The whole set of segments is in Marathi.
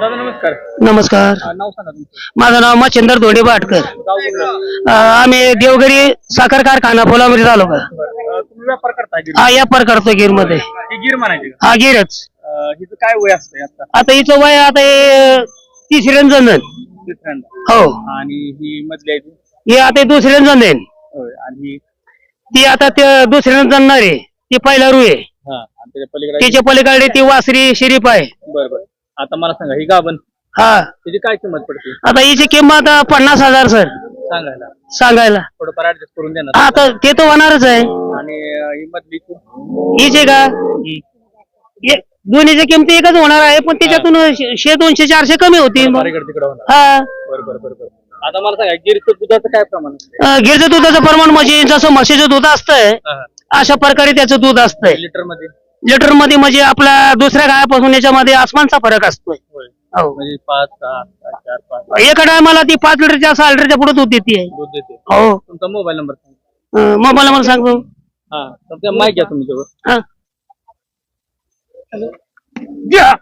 दादा नमस्कार. नमस्कार. अं, नाव सांगा तुमचं. माझं नाव मच्छिंदर धोंडे बाटकर गाव कुठलं? अं, आम्ही देवगिरी साखर कारखाना फुलामरी तालुका बरं. अं, तुम्ही व्यापार करता गिर हा व्यापार करतो गिरमध्ये हे गिर म्हणायचे का? हा गिरच. अं, हिचं काय वय असतंय आता आता हिचं वय आता हे तिसऱ्यांदा हो. आणि ही मधली आहे ती? हे आता दुसऱ्यान जण आहे होय आणि ही? ती आता ते दुसऱ्यान जणणार आहे. ती पहिला रू आहे. हा आणि त्याच्या पलीकडे ती वासरी शिरीप आहे. बरं बरं. आता मला सांगा ही गाभण हा. त्याची काय किंमत पडते? आता हिची किंमत अं, पन्नास हजार सर. सांगायला. सांगायला. थोडंफार ऍडजस्ट करून देणार. आता ते तर होणारच आहे. आणि अं, ही मधली हिचे का? दोन्हीच्या किमती एकच होणार आहे पण त्याच्यातून शे शे दोनशे चारशे कमी होतील. मग. इकडे तिकडे होणार. हा. बरं बरं बरं बरं. आता मला सांगा गिरचं दुधाचं काय प्रमाण असते अं, गिरचं दुधाचं प्रमाण म्हणजे जसं म्हशीचं दूध असतंय अशा प्रकारे त्याचं दूध असतंय. लिटरमध्ये लिटरमध्ये म्हणजे आपला दुसऱ्या गायापासून याच्यामध्ये आसमानचा फरक असतोय. हो. म्हणजे पाच सहा सात, चार पाच. एका टायमाला ती पाच लिटरच्या सहा लिटरच्या पुढे दूध देते. दूध देते. हो. तुमचा मोबाईल नंबर सांगा. अं, मग मला मला सांगतो हा तुमच्या माईक घ्या तुम्ही जवळ. हा.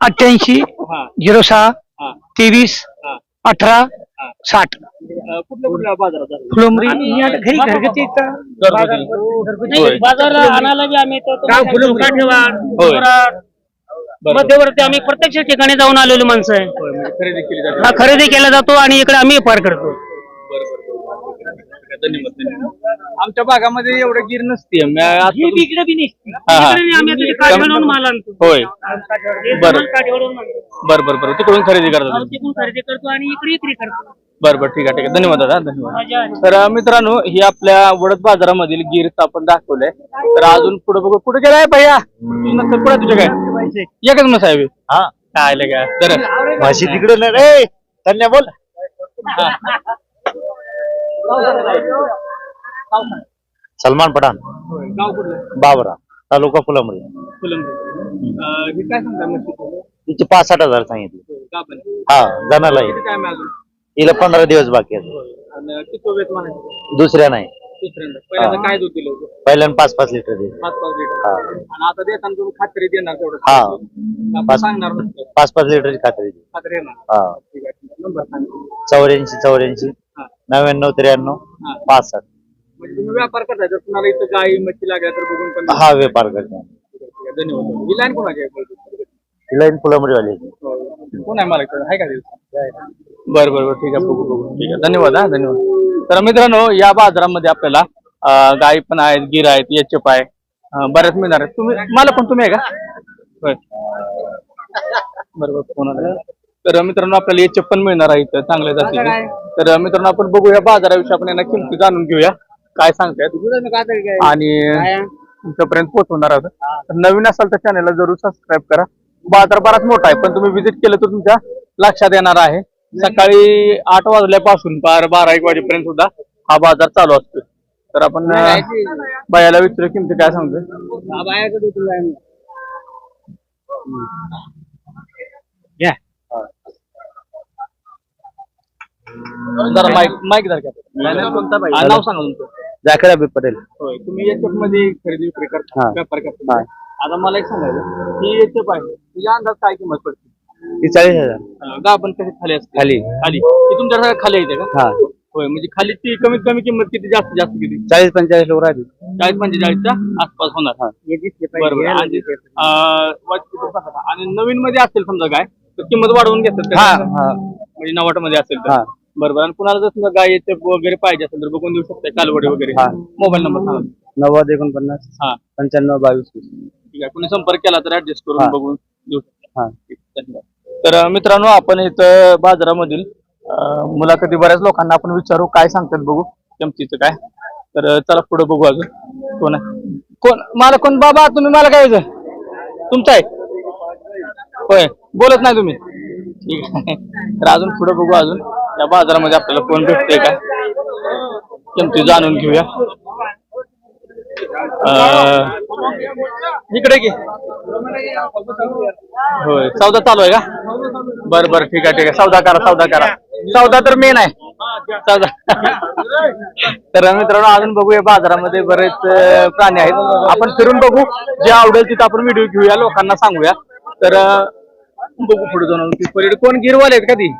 अठ्ठ्याऐंशी हा. झिरो सहा हा. तेवीस हा. अठरा साठ. कुठल्या कुठल्या बाजारात? फुलंबरी घरी घरगुती घरगुती. होय. बाजार आणायला बी आम्ही होय. मध्यवर्ती आम्ही प्रत्यक्ष ठिकाणी जाऊन आलेलो माणसं आहे होय, म्हणजे खरेदी केली जाते हा खरेदी केला जातो आणि इकडे आम्ही व्यापार करतो. धन्यवाद धन्यवाद आमच्या भागामध्ये एवढं गिर नसते मी आता तुम- इकडे बी हा, हा. इकडे आम्ही आता ते काठेवाडीहून माल आणतो होय बरं. आणतो. बरं बरं बरं तिकडून खरेदी करता तिकडून खरेदी करतो आणि इकडे विक्री करतो बरं बरं ठीक आहे ठीक आहे. धन्यवाद दादा धन्यवाद. तर मित्रांनो ही आपल्या वडद बाजारामधील गिर आपण दाखवलंय. तर अजून पुढे बघू. कुठे गेलाय भैया? नंतर पुढे तुझ्या काय एकच मग साहेब. हा. काय आलं काय तर म्हशी तिकडे नाही. रे धन्य बोल. सलमान पठाण. बाबरा तालुका फुलामरी फुलंब्री. हे काय सांगता? तिचे पाच साठ हजार सांगितले. पण? हा जाण्याला आहे हिला पंधरा दिवस बाकी आहेत. आणि किती वेळ म्हणायचं? दुसऱ्या नाही. दुसऱ्यांदा पहिल्यांदा काय दूध दिलं होतं? पाच पाच लिटर दे पाच पाच लिटर. हा. आणि आता देताना तुम्ही खात्री देणार तेवढं. हा. आपण पाच- सांगणार नसतं पाच पाच लिटरची खात्री दे खात्री येणार. हा. ठीक आहे ठीक आहे. नंबर सांगा. चौऱ्याऐंशी चौऱ्याऐंशी हा. नव्याण्णव त्र्याण्णव हा. पाच सात म्हणजे तुम्ही व्यापार करताय जर तुम्हाला इथं गाई मच्छी लागल्या तर बघून पण हा व्यापार करते. ठीक आहे, धन्यवाद. ही लाईन कोणाची आहे? हिला फुलामरीवाली कोण आहे मला? आहे का? बरं बरं बरं. ठीक आहे बघू बघू. ठीक आहे. धन्यवाद हा धन्यवाद. तर मित्रांनो या बाजारामध्ये आपल्याला अं, गाई पण आहेत गिर आहेत एचएफ आहे अं, बऱ्याच मिळणार आहेत. तुम्ही मला पण तुम्ही आहे का? होय. बरोबर फोन आला. तर मित्रांनो आपल्याला एचएफ पण मिळणार आहे इथं चांगल्या जातीचे. तर मित्रांनो आपण बघूया बाजाराविषयी आपण यांना किमती जाणून घेऊया. काय सांगतायत. आणि तुमच्यापर्यंत पोहोचवणार आहोत. तर नवीन असाल तर चॅनलला जरूर सबस्क्राईब करा. बाजार बराच मोठा आहे पण तुम्ही विजिट केलं तर तुमच्या लक्षात येणार आहे. सकाळी आठ वाजल्यापासून बारा बारा एक वाजेपर्यंत सुद्धा हा बाजार चालू असतो तर आपण बायाला विचारू किमती काय सांगतो जरा माईक माईक जर का. नाव सांगा तुमचं. जाकर अभि पटेल होय तुम्ही मध्ये खरेदी विक्री करता हा. व्यापार करता. आता मला एक सांगायचं ही एचएफ आहे. तुझ्या अंदाज काय किंमत पडते? ती चाळीस हजार. गाभण कशी खाली असते. खाली. खाली. ती तुमच्या सगळ्या खाली येते का? हा. होय म्हणजे खाली ती कमीत कमी किंमत किती जास्त जास्त किती? चाळीस पंचेचाळीस लोक राहतील. चाळीस पंचेचाळीसच्या आसपास होणार बरोबर. आणि अं, वाच- किती सांगा. आणि नवीन मध्ये असेल समजा काय तर किंमत वाढवून घेतात का? हा हा. म्हणजे नवाटमध्ये असेल तर. हा. बरोबर. आणि कुणाला जर समजा गाय येते वगैरे पाहिजे असेल तर बघून देऊ शकता. कालवडी वगैरे. हा. मोबाईल नंबर सांगा. नव्वद एकोणपन्नास हा. पंच्याण्णव बावीस ठीक आहे. कोणी संपर्क केला तर ऍडजस्ट करून हा. बघून देऊ शकता. हा. तर मित्रांनो आपण इथं बाजारामधील मुलाखती बऱ्याच लोकांना आपण विचारू काय सांगतात बघू किमतीचं काय. तर चला पुढे बघू अजून. कोण कोण? मला कोण? बाबा तुम्ही मला काय तुमचं आहे? होय. बोलत नाही तुम्ही. ठीक आहे. तर अजून पुढे बघू अजून. या बाजारामध्ये आपल्याला कोण भेटतंय का किमती जाणून घेऊया. इकडे की? होय. चौदा चालू आहे का? बर बर. ठीक आहे ठीक आहे. सौदा करा सौदा करा. सौदा तर मेन आहे. सौदा. तर मित्रांनो अजून बघूया बाजारामध्ये बरेच अं, प्राणी आहेत. आपण फिरून बघू. जे आवडेल तिथं आपण व्हिडिओ घेऊया लोकांना सांगूया. तर अं, बघू पुढे जाऊन परेड कोण? गिरवाले आहेत का ती?